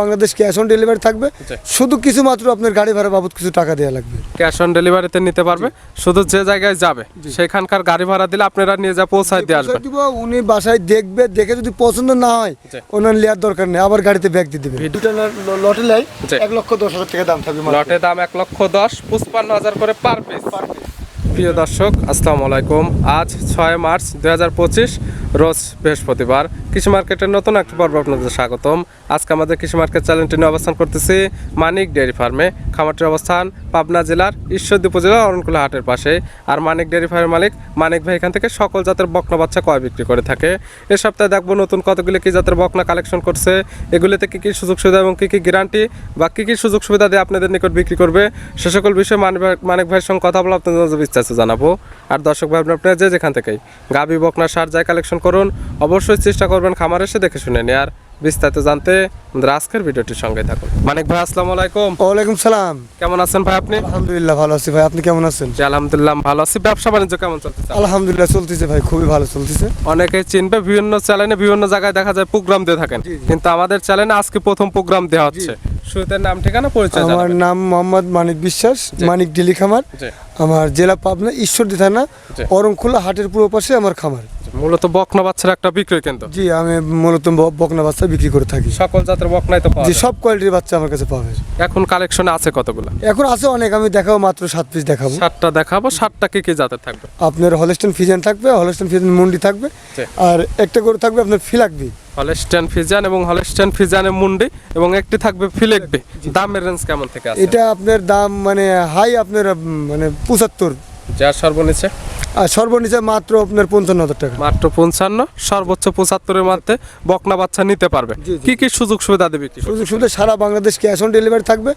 Bangladesh cash on delivery থাকবে। শুধু কিছু মাত্র আপনার গাড়ি ভাড়া বাবদ কিছু টাকা দেওয়া লাগবে। ক্যাশ অন ডেলিভারিতে নিতে পারবে। শুধু যে জায়গায় যাবে সেখানকার গাড়ি ভাড়া দিলে আপনারা নিয়ে যা পৌঁছায় দিয়ে আসবেন দিব উনি বাসায় দেখবে দেখে যদি পছন্দ না হয় ওনার নেওয়ার দরকার নেই আবার গাড়িতে ব্যাগ দিয়ে দেবে। দুটা লটে লাই। এক লক্ষ দশ হাজার টাকা দাম থাকবে মাত্র। লটে দাম এক লক্ষ দশ পঁচপান্ন হাজার করে পার পিস প্রিয় দর্শক আসসালামু আলাইকুম। আজ ছয় মার্চ দুই হাজার পঁচিশ। রোজ বৃহস্পতিবার কৃষি মার্কেটের নতুন একটি পর্ব আপনাদের স্বাগতম। আজকে আমাদের কৃষি মার্কেট চ্যানেলটি নিয়ে অবস্থান করতেছি মানিক ডেয়ারি ফার্মে। খামারটির অবস্থান পাবনা জেলার ঈশ্বরদী উপজেলা অরণকুলা হাটের পাশে। আর মানিক ডেয়ারি ফার্মের মালিক মানিক ভাই এখান থেকে সকল জাতের বকনা বাচ্চা কয় বিক্রি করে থাকে। এ সপ্তাহে দেখব নতুন কতগুলি কী জাতের বকনা কালেকশন করছে, এগুলিতে কী কী সুযোগ সুবিধা এবং কী কী গ্যারান্টি বা কী কী সুযোগ সুবিধা দিয়ে আপনাদের নিকট বিক্রি করবে, সে সকল বিষয়ে মানিক ভাই- মানিক ভাইয়ের সঙ্গে কথা বলে আপনাদের বিস্তারিত জানাব। আর দর্শক ভাই, আপনারা যে যেখান থেকেই গাবি বকনা সার যায় কালেকশন করুন। অবশ্যই চেষ্টা করবেন খামার এসে দেখে শুনে নেয়ার বিস্তারিত জানতে আজকের ভিডিওটির সঙ্গে থাকুন। মানিক ভাই আসসালামু আলাইকুম। ওয়ালাইকুম সালাম। কেমন আছেন ভাই আপনি? আলহামদুলিল্লাহ ভালো আছি ভাই। আপনি কেমন আছেন? জি আলহামদুলিল্লাহ ভালো আছি। ব্যবসা বাণিজ্য কেমন চলতেছে? আলহামদুলিল্লাহ চলতেছে ভাই খুবই ভালো চলতেছে। অনেকেই চিনবে বিভিন্ন চ্যানেলে বিভিন্ন জায়গায় দেখা যায় প্রোগ্রাম দিয়ে থাকেন। কিন্তু আমাদের চ্যানেলে আজকে প্রথম প্রোগ্রাম দেওয়া হচ্ছে। শুরুতে নাম ঠিকানা পরিচয় আমার নাম মোহাম্মদ মানিক বিশ্বাস মানিক ডেলি খামার। আমার জেলা পাবনা ঈশ্বরদী থানা। অরংখোলা হাটের পূর্ব পাশে আমার খামার। মূলত বকনা বাচ্চার একটা বিক্রয় কেন্দ্র? জি আমি মূলত বকনা বাচ্চা বিক্রি করে থাকি। সকল জাতের বকনাই তো পাওয়া জি সব কোয়ালিটির বাচ্চা আমার কাছে পাবে এখন কালেকশনে আছে কতগুলো? এখন আছে অনেক আমি দেখাবো মাত্র সাত পিস দেখাবো। সাতটা দেখাবো সাতটা কি কি জাতের থাকবে? আপনার হলস্টেন ফিজান থাকবে হলস্টেন ফিজান মুন্ডি থাকবে আর একটা করে থাকবে আপনার ফিলাকবি হলস্টেন ফিজান এবং হলস্টেন ফিজানের মুন্ডি এবং একটি থাকবে ফিলেকবি দামের রেঞ্জ কেমন থেকে আছে? এটা আপনার দাম মানে হাই আপনার মানে পঁচাত্তর। যার সর্বনিচে? আর সর্বনিচে মাত্র আপনার পঞ্চান্ন হাজার টাকা। মাত্র পঞ্চান্ন সর্বোচ্চ পঁচাত্তরের মধ্যে বকনা বাচ্চা নিতে পারবে। কি কি সুযোগ সুবিধা দেবে কি? শুধু শুধু সারা বাংলাদেশ ক্যাশ অন ডেলিভারি থাকবে।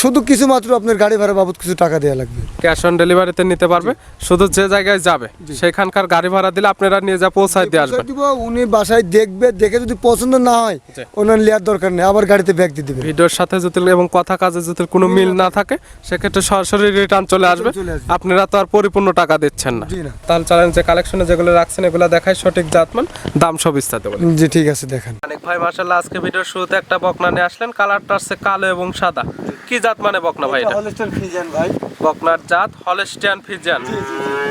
শুধু কিছু মাত্র আপনার গাড়ি ভাড়া বাবদ কিছু টাকা দেওয়া লাগবে। ক্যাশ অন ডেলিভারিতে নিতে পারবে। শুধু যে জায়গায় যাবে সেখানকার গাড়ি ভাড়া দিলে আপনারা নিয়ে যা পৌঁছায় দিয়ে আসবেন। উনি বাসায় দেখবে দেখে যদি পছন্দ না হয় ওনার নেওয়ার দরকার নেই আবার গাড়িতে ব্যাগ দিয়ে দিবে। ভিডিওর সাথে যদি এবং কথা কাজে যদি কোনো মিল না থাকে সেক্ষেত্রে সরাসরি রিটার্ন চলে আসবে। আপনারা তো আর পরিপূর্ণ টাকা দিচ্ছেন না। জি না। তাহলে চলেন যে কালেকশনে যেগুলো রাখছেন এগুলো দেখায় সঠিক জাতমান দাম সব বিস্তারিত বলে জি ঠিক আছে দেখেন। অনেক ভাই মার্শাল্লাহ আজকে ভিডিওর শুরুতে একটা বকনা নিয়ে আসলেন। কালারটা আসছে কালো এবং সাদা। কি জাত মানে বকনা ভাই এটা? হলস্টেন ফিজান ভাই। বকনার জাত হলস্টিয়ান ফিজিয়ান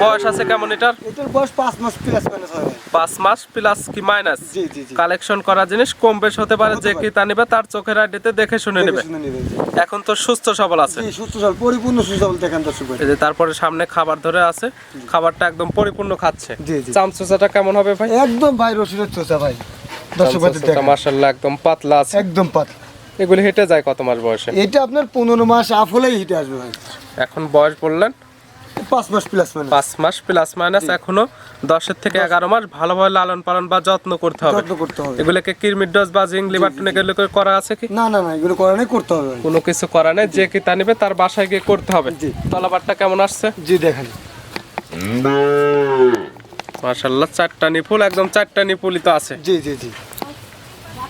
বয়স আছে কেমন এটার? এটার বয়স পাঁচ মাস প্লাস মাইনাস হয় ভাই। পাঁচ মাস প্লাস কি মাইনাস জি জি জি। কালেকশন করা জিনিস কম বেশ হতে পারে যে কি তা নিবে তার চোখের আইডিতে দেখে শুনে নেবে। এখন তো সুস্থ সবল আছে। জি সুস্থ সবল পরিপূর্ণ সুস্থ সবল দেখেন দর্শক ভাই। এই যে তারপরে সামনে খাবার ধরে আছে খাবারটা একদম পরিপূর্ণ খাচ্ছে। জি। কেমন হবে ভাই? একদম ভাই রসুনের চোচা ভাই। দর্শক মার্শাল্লাহ একদম পাতলা আছে। একদম পাতলা। এগুলি হেঁটে যায় কত মাস বয়সে? এটা আপনার পনেরো মাস আফ হলেই হেঁটে আসবে ভাই। এখন বয়স বললেন? পাঁচ মাস প্লাস মাইনাস পাঁচ মাস প্লাস মাইনাস এখনও দশের থেকে এগারো মাস ভালোভাবে লালন পালন বা যত্ন করতে হবে। যত্ন করতে হবে। এগুলোকে কিরমির ডোজ বা জিং লিভারটন এগুলো করে করা আছে কি? না না না এগুলো করা নেই করতে হবে। কোনো কিছু করা নেই যে কি তা নিবে তার বাসায় গিয়ে করতে হবে। জি। তলাবারটা কেমন আসছে? জি দেখেন। মার্শাল্লাহ চারটা নিপুল একদম চারটা নিপুলই তো আছে। জি জি জি।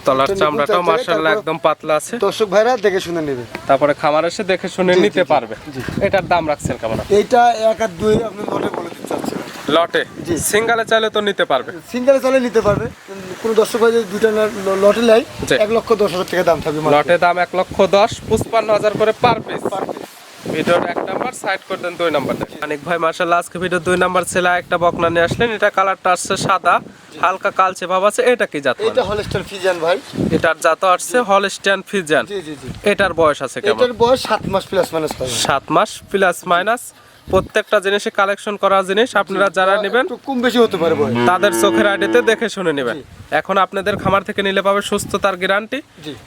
তলার চামড়াটাও মার্শাল্লাহ একদম পাতলা আছে। দর্শক ভাইরা দেখে শুনে নেবে। তারপরে খামার এসে দেখে শুনে নিতে পারবে। জি। এটার দাম রাখছেন কেমন? এইটা এক আর দুই আপনি লটে বলে দিতে লটে। জি। সিঙ্গালে চাইলে তো নিতে পারবে। সিঙ্গেলে চালে নিতে পারবে কোনো দর্শক ভাই যদি দুইটা লটে জি। এক লক্ষ দশ হাজার টাকা দাম থাকবে। লটে দাম এক লক্ষ দশ পঁচপান্ন হাজার করে পার পিস ভিডিওর এক নাম্বার সাইড করে দেন দুই নাম্বার অনেক ভাই মার্শাল্লাহ আজকে ভিডিও দুই নাম্বার ছেলে একটা বকনা নিয়ে আসলেন। এটা কালারটা আসছে সাদা হালকা কালচে ভাব আছে। এটা কি জাত? এইটা হলস্টার ফিজান ভাই। এটার জাত আসছে হলস্টিয়ান ফিজিয়ান। জি জি জি। এটার বয়স আছে কেমন? এটার বয়স সাত মাস প্লাস মাইনাস হয় ভাই। সাত মাস প্লাস মাইনাস প্রত্যেকটা জিনিসে কালেকশন করা জিনিস আপনারা যারা নেবেন কম বেশি হতে পারে তাদের চোখের আইডিতে দেখে শুনে নেবেন। এখন আপনাদের খামার থেকে নিলে পাবে সুস্থতার গ্যারান্টি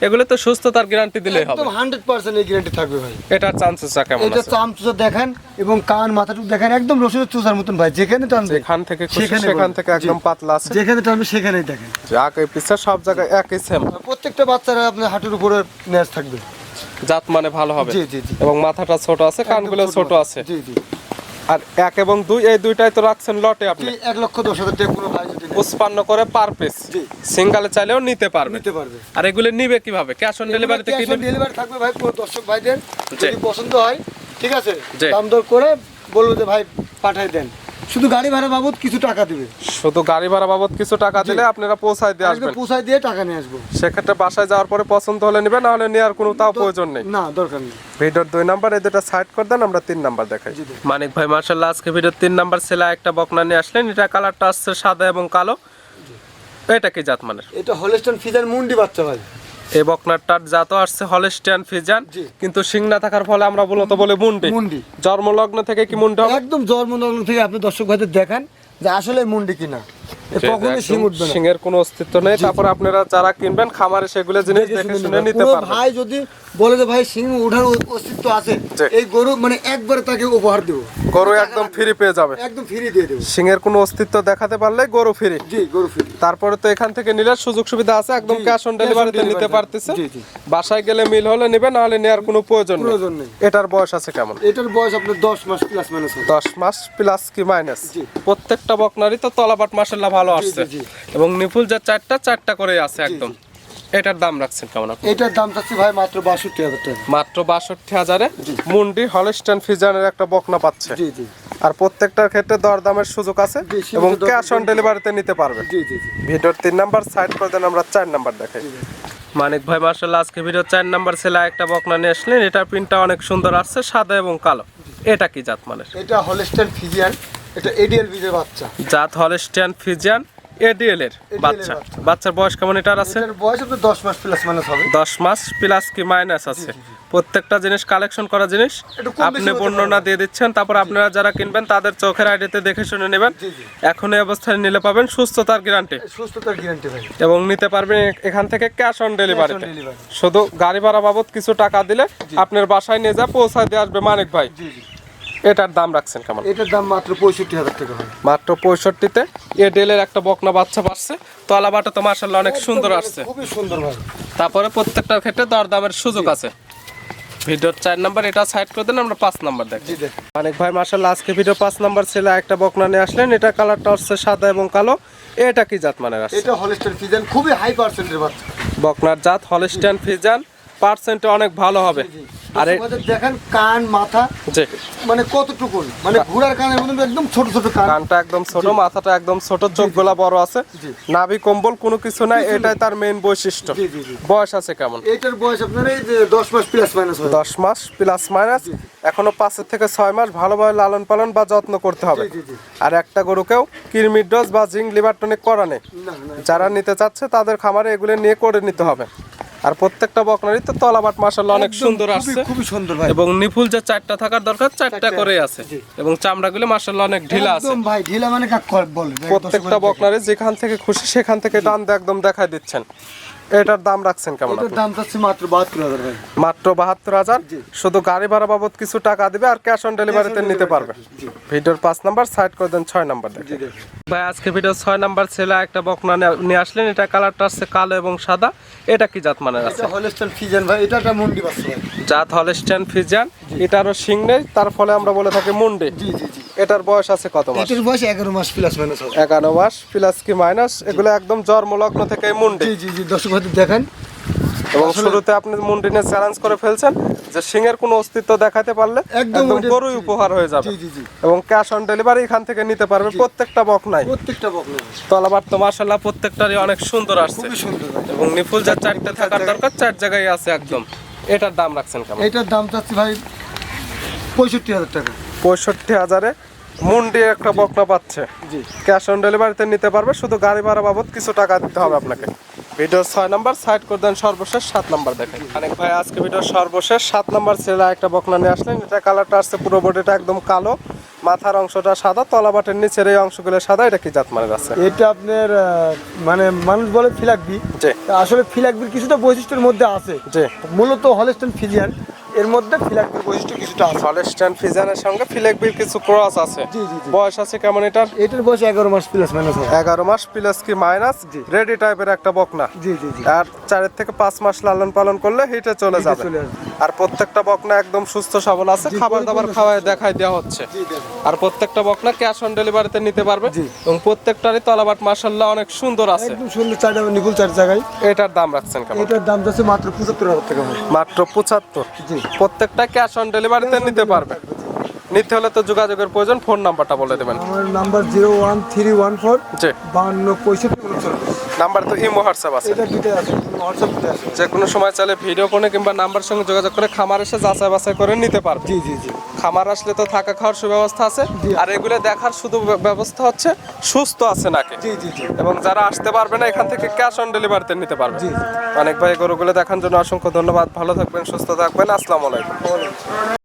এগুলো তো সুস্থতার গ্যারান্টি দিলেই হবে। একদম হান্ড্রেড পার্সেন্ট এই গ্যারান্টি থাকবে ভাই। এটার চান্সেসটা কেমন এটা আছে? চুষা দেখেন এবং কান মাথাটুকু দেখেন একদম রসুনের চুষার মতন ভাই। যেখানে টানবে যেখান থেকে সেখান থেকে একদম পাতলা আছে। যেখানে টানবে সেখানেই দেখেন। যাক এই পিসা সব জায়গায় একই সেম প্রত্যেকটা বাচ্চারা আপনার হাঁটুর উপরে ন্যাচ থাকবে। জাত মানে ভালো হবে। এবং মাথাটা ছোট আছে কানগুলো ছোট। আছে। আর এক এবং দুই এই দুইটাই তো রাখছেন লটে আপনি। এক লক্ষ দশ হাজার টাকা কোনো ভাই যদি উৎপন্ন করে পার পিস জি। সিঙ্গালে চাইলেও নিতে পারবে। নিতে পারবে। আর এগুলো নিবে কীভাবে? ক্যাশ অন ডেলিভারিতে কি ডেলিভারি থাকবে ভাই পুরো দর্শক ভাইদের। যদি পছন্দ হয় ঠিক আছে। দাম দর করে বলব যে ভাই পাঠাই দেন। শুধু গাড়ি ভাড়া বাবদ কিছু টাকা দেবে। শুধু গাড়ি ভাড়া বাবদ কিছু টাকা দিলে আপনারা পৌঁছায় দিয়ে আসবেন। পোষায় দিয়ে টাকা নিয়ে আসব। সেক্ষেত্রে বাসায় যাওয়ার পরে পছন্দ হলে নেবেন না হলে নেওয়ার কোনো তাও প্রয়োজন নেই। না দরকার নেই। ভিডিওর দুই নাম্বার এই দুটো সাইড করে দেন আমরা তিন নাম্বার দেখাই। মানিক ভাই মার্শাল্লাহ আজকে ভিডিওর তিন নাম্বার ছেলে একটা বকনা নিয়ে আসলেন। এটা কালারটা আসছে সাদা এবং কালো। এটা কি জাত মানের? এটা হলেস্টন ফিজার মুন্ডি বাচ্চা ভাই। এই বকনাটার জাতও আসছে হলেস্টিয়ান ফিজান কিন্তু শিং না থাকার ফলে আমরা মূলত বলে মুন্ডি। মুন্ডি। জন্মলগ্ন থেকে কি মুন্ডি একদম জন্মলগ্ন থেকে আপনি দর্শক ভাইদের দেখান যে আসলে মুন্ডি কিনা। না। সিংহের কোনো অস্তিত্ব নেই। তারপর আপনারা যারা কিনবেন খামারে সেগুলো জিনিস দেখে শুনে নিতে পারবেন। ভাই যদি বলে যে ভাই ওঠার অস্তিত্ব আছে। এই গরু মানে একবারে তাকে উপহার দেবো। গরু একদম ফ্রি পেয়ে যাবে। একদম ফ্রি দিয়ে দেবো। সিংহের কোনো অস্তিত্ব দেখাতে পারলে গরু ফ্রি জি গরু ফ্রি তারপরে তো এখান থেকে নিলে সুযোগ সুবিধা আছে। একদম ক্যাশ অন ডেলিভারিতে নিতে পারতেছে। জি, জি। বাসায় গেলে মিল হলে নেবে নাহলে নেওয়ার কোনো প্রয়োজন প্রয়োজন নেই। এটার বয়স আছে কেমন? এটার বয়স আপনার দশ মাস প্লাস মাইনাস হবে। দশ মাস প্লাস কি মাইনাস জি। প্রত্যেকটা বকনারই তো তলাবাট মাসাল্লাহ ভালো আসছে। এবং নিপুল যা চারটা চারটা করে আছে একদম। এটার দাম রাখছেন কেমন আপনি? এটার দাম চাচ্ছি ভাই মাত্র বাষট্টি হাজার টাকা। মাত্র বাষট্টি হাজারে মুন্ডি হলস্টান ফিজানের একটা বকনা পাচ্ছে। জি জি। আর প্রত্যেকটার ক্ষেত্রে দরদামের সুযোগ আছে এবং ক্যাশ অন ডেলিভারিতে নিতে পারবে। জি জি জি। ভিডিওর তিন নাম্বার সাইড করে দেন আমরা চার নাম্বার দেখাই। মানিক ভাই মার্শাল্লাহ আজকে ভিডিও চার নাম্বার ছেলে একটা বকনা নিয়ে আসলেন। এটার প্রিন্টটা অনেক সুন্দর আসছে সাদা এবং কালো। এটা কি জাত মানের? এটা হলেস্টাইন ফিজিয়ান। এটা এডিএল বীজের বাচ্চা। জাত হলস্টিয়ান ফিজিয়ান এডিএল এর বাচ্চা। বাচ্চা। বাচ্চার বয়স কেমন এটার আছে? এটার বয়স আপনার দশ মাস প্লাস মাইনাস হবে। দশ মাস প্লাস কি মাইনাস আছে? প্রত্যেকটা জিনিস কালেকশন করা জিনিস। আপনি বর্ণনা দিয়ে দিচ্ছেন তারপর আপনারা যারা কিনবেন তাদের চোখের আইডিতে দেখে শুনে নেবেন। এখন এই অবস্থায় নিলে পাবেন সুস্থতার গ্যারান্টি সুস্থতার গ্যারান্টি ভাই। এবং নিতে পারবেন এখান থেকে ক্যাশ অন delivery। শুধু গাড়ি ভাড়া বাবদ কিছু টাকা দিলে আপনার বাসায় নিয়ে যা পৌঁছায় দিয়ে আসবে মানিক ভাই। জি জি। এটার দাম রাখছেন কেমন? এটার দাম মাত্র পঁয়ষট্টি হাজার টাকা ভাই মাত্র পঁয়ষট্টিতে। এ ডেলের একটা বকনা বাচ্চা পাচ্ছে তলাবাটা তো মার্শাল্লাহ অনেক সুন্দর আসছে। খুবই সুন্দর ভাই। তারপরে প্রত্যেকটার ক্ষেত্রে দরদামের সুযোগ আছে। ভিডিওর চার নাম্বার এটা সাইড করে দেন আমরা পাঁচ নাম্বার দেখি। অনেক ভাই মার্শাল্লাহ আজকে ভিডিও পাঁচ নাম্বার ছিল একটা বকনা নিয়ে আসলেন। এটা কালারটা হচ্ছে সাদা এবং কালো। এটা কি জাত মানের আছে এটা হলেস্টাইন ফিজিয়ান খুবই হাই পার্সেন্টের বাচ্চা। বকনার জাত হলিস্টান ফিজান। পার্সেন্টে অনেক ভালো হবে। আরে দেখেন কান মাথা মানে কতটুকু? মানে ঘোড়ার কানের মতন একদম ছোট ছোট কান। কানটা একদম ছোট মাথাটা একদম ছোট চোখগুলা বড় আছে। নাভি কম্বল কোনো কিছু নাই এটাই তার মেইন বৈশিষ্ট্য। বয়স আছে কেমন? এটার বয়স আপনার এই যে দশ মাস প্লাস মাইনাস হবে দশ মাস প্লাস মাইনাস এখনও পাঁচের থেকে ছয় মাস ভালোভাবে লালন পালন বা যত্ন করতে হবে। আর একটা গরুকেও কিরমির ডোজ বা জিঙ্ক লিভার টনিক করা নেই না না। যারা নিতে চাচ্ছে তাদের খামারে এগুলো নিয়ে করে নিতে হবে। আর প্রত্যেকটা বকনারই তো তলাবাট মাসাল্লাহ অনেক সুন্দর আসছে। খুবই সুন্দর ভাই। এবং নিফুল যে চারটা থাকার দরকার চারটা করে আছে, এবং চামড়া গুলো চামড়াগুলো মাসাল্লাহ অনেক ঢিলা আছে। একদম ভাই ঢিলা মানে কাক বলে প্রত্যেকটা বকনারে যেখান থেকে খুশি সেখান থেকে দাম দিয়ে একদম দেখাই দিচ্ছেন। এটার দাম রাখছেন কেমন এটার দাম চাচ্ছি মাত্র বাহাত্তর হাজার ভাই। মাত্র বাহাত্তর হাজার? জি। শুধু গাড়ি ভাড়া বাবদ কিছু টাকা দিবে আর ক্যাশ অন ডেলিভারিতে নিতে পারবে? ভিডিওর পাঁচ নাম্বার সাইড করে দেন ছয় নাম্বার দেখে। জি দেখুন। ভাই আজকে ভিডিও ছয় নাম্বার ছেলে একটা বকনা নিয়ে- আসলেন। এটা কালারটা আসছে কালো এবং সাদা। এটা কি জাত মানের আছে? এটা হলেস্টাইন ফিজিয়ান ভাই এটা একটা মুন্ডি বাচ্চা ভাই। জাত হলস্টাইন ফিজিয়ান এটারও শিং নেই তার ফলে আমরা বলে থাকি মুন্ডি। জি জি জি। এটার বয়স আছে কত মাস? এটার বয়স এগারো মাস প্লাস মাইনাস হবে। এগারো মাস প্লাস কি মাইনাস এগুলো একদম জন্মলগ্ন থেকে মুন্ডি। জি জি জি দর্শক ভাই দেখেন। এবং শুরুতে আপনি মুন্ডি নিয়ে চ্যালেঞ্জ করে ফেলছেন যে সিংয়ের কোনো অস্তিত্ব দেখাতে পারলে একদম গরুই উপহার হয়ে যাবে। এবং ক্যাশ অন ডেলিভারি এখান থেকে নিতে পারবে। প্রত্যেকটা বক নাই। প্রত্যেকটা বকনা তলাবার তো মার্শাল্লাহ প্রত্যেকটারই অনেক সুন্দর আসছে। খুবই সুন্দর এবং নিফুল যা চারটে থাকার দরকার চার জায়গায় আছে একদম। এটার দাম রাখছেন কেমন? এটার দাম চাচ্ছি ভাই পঁয়ষট্টি হাজার টাকা। পঁয়ষট্টি হাজারে মুন্ডি একটা বকনা পাচ্ছে। জি। ক্যাশ অন ডেলিভারিতে নিতে পারবে। শুধু গাড়ি ভাড়া বাবদ কিছু টাকা দিতে হবে আপনাকে। ভিডিওর ছয় নাম্বার সাইড করে দেন সর্বশেষ সাত নাম্বার দেখেন। অনেক ভাই আজকে ভিডিওর সর্বশেষ সাত নাম্বার ছেলে একটা বকনা নিয়ে আসলেন। এটা কালারটা আসছে পুরো বডিটা একদম কালো। মাথার অংশটা সাদা তলাবাটের নিচের এই অংশগুলো সাদা এটা কি জাত মানের আছে? এটা আপনার মানে মানুষ বলে ফিলাকবি। আসলে ফিলাকবির কিছুটা বৈশিষ্ট্যের মধ্যে আছে। যে মূলত হলেস্টন ফিজিয়ান। এর মধ্যে ফিলাকবির বৈশিষ্ট্য কিছুটা আছে। হলস্টাইন ফিজানের সঙ্গে ফিলেকবির কিছু ক্রস আছে। বয়স আছে কেমন এটার? এটার বয়স এগারো মাস প্লাস মাইনাস হবে। এগারো মাস প্লাস কি মাইনাস। রেডি টাইপের একটা বকনা। জি জি জি। আর চারের থেকে পাঁচ মাস লালন পালন করলে হিটে চলে যাবে। আর প্রত্যেকটা বকনা একদম সুস্থ সবল আছে। খাবার দাবার খাওয়ায় দেখাই দেওয়া হচ্ছে। আর প্রত্যেকটা বকনা ক্যাশ অন ডেলিভারিতে নিতে পারবে। জি। এবং প্রত্যেকটারই তলাবাট মাসাল্লাহ অনেক সুন্দর আছে। একদম সুন্দর চারটা নিকুল চার জায়গায়। এটার দাম রাখছেন কেমন? এটার দাম যাচ্ছে মাত্র পঁচাত্তর হাজার টাকা মাত্র পঁচাত্তর। জি। প্রত্যেকটা ক্যাশ অন ডেলিভারিতে নিতে পারবে। নিতে হলে তো যোগাযোগের প্রয়োজন ফোন নাম্বারটা বলে দেবেন। আমার number zero one three one four জি। বাহান্ন পঁয়ষট্টি নাম্বার তো ইমো হোয়াটসঅ্যাপ আছে। এটা দুটাই আছে হোয়াটসঅ্যাপ দুটাই আছে। যে কোনো সময় চাইলে ভিডিও ফোনে কিংবা নাম্বার সঙ্গে যোগাযোগ করে খামার এসে যাচাই বাছাই করে নিতে পারবে। জি জি জি। খামার আসলে তো থাকা খাওয়ার সুব্যবস্থা আছে আর এগুলো দেখার শুধু ব্যবস্থা হচ্ছে সুস্থ আছে নাকি? জি জি জি। এবং যারা আসতে পারবে না এখান থেকে ক্যাশ অন ডেলিভারিতে নিতে পারবে। জি, জি। অনেক ভাই গরুগুলো দেখার জন্য অসংখ্য ধন্যবাদ। ভালো থাকবেন সুস্থ থাকবেন। আসসালামু আলাইকুম।